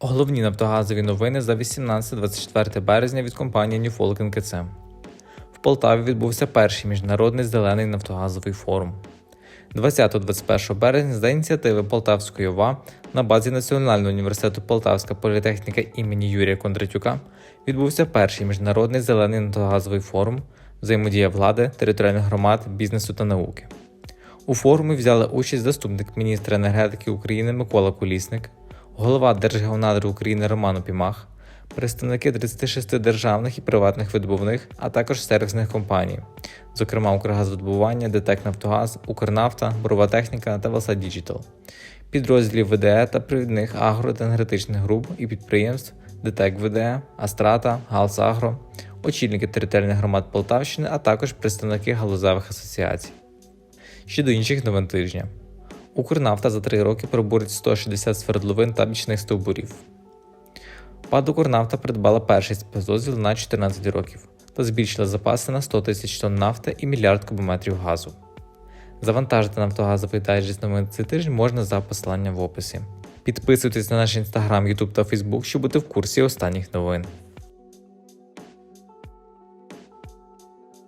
Головні нафтогазові новини за 18-24 березня від компанії New Folk НКЦ. В Полтаві відбувся перший міжнародний зелений нафтогазовий форум. 20-21 березня за ініціативи Полтавської ОВА на базі Національного університету Полтавська політехніка імені Юрія Кондратюка відбувся перший міжнародний зелений нафтогазовий форум взаємодія влади, територіальних громад, бізнесу та науки. У форумі взяли участь заступник міністра енергетики України Микола Колісник, голова Держгеонадр України Роман Опімах, представники 36 державних і приватних видобувних, а також сервісних компаній, зокрема Укргазвидобування, ДТЕК Нафтогаз, Укрнафта, Борова Техніка та Васа Діджитал, підрозділів ВДЕ та провідних агро груп і підприємств ДТЕК ВДЕ, Астрата, Галсагро, очільники територіальних громад Полтавщини, а також представники галузевих асоціацій. Щодо інших новин тижня. Укрнафта за три роки пробурить 160 свердловин та бічних стовбурів. ПАД Укрнафта придбала перший спецдозвіл на 14 років та збільшила запаси на 100 тисяч тонн нафти і мільярд кубометрів газу. Завантажити нафтогазовий дайджест новин цей тиждень можна за посиланням в описі. Підписуйтесь на наш інстаграм, Ютуб та Фейсбук, щоб бути в курсі останніх новин.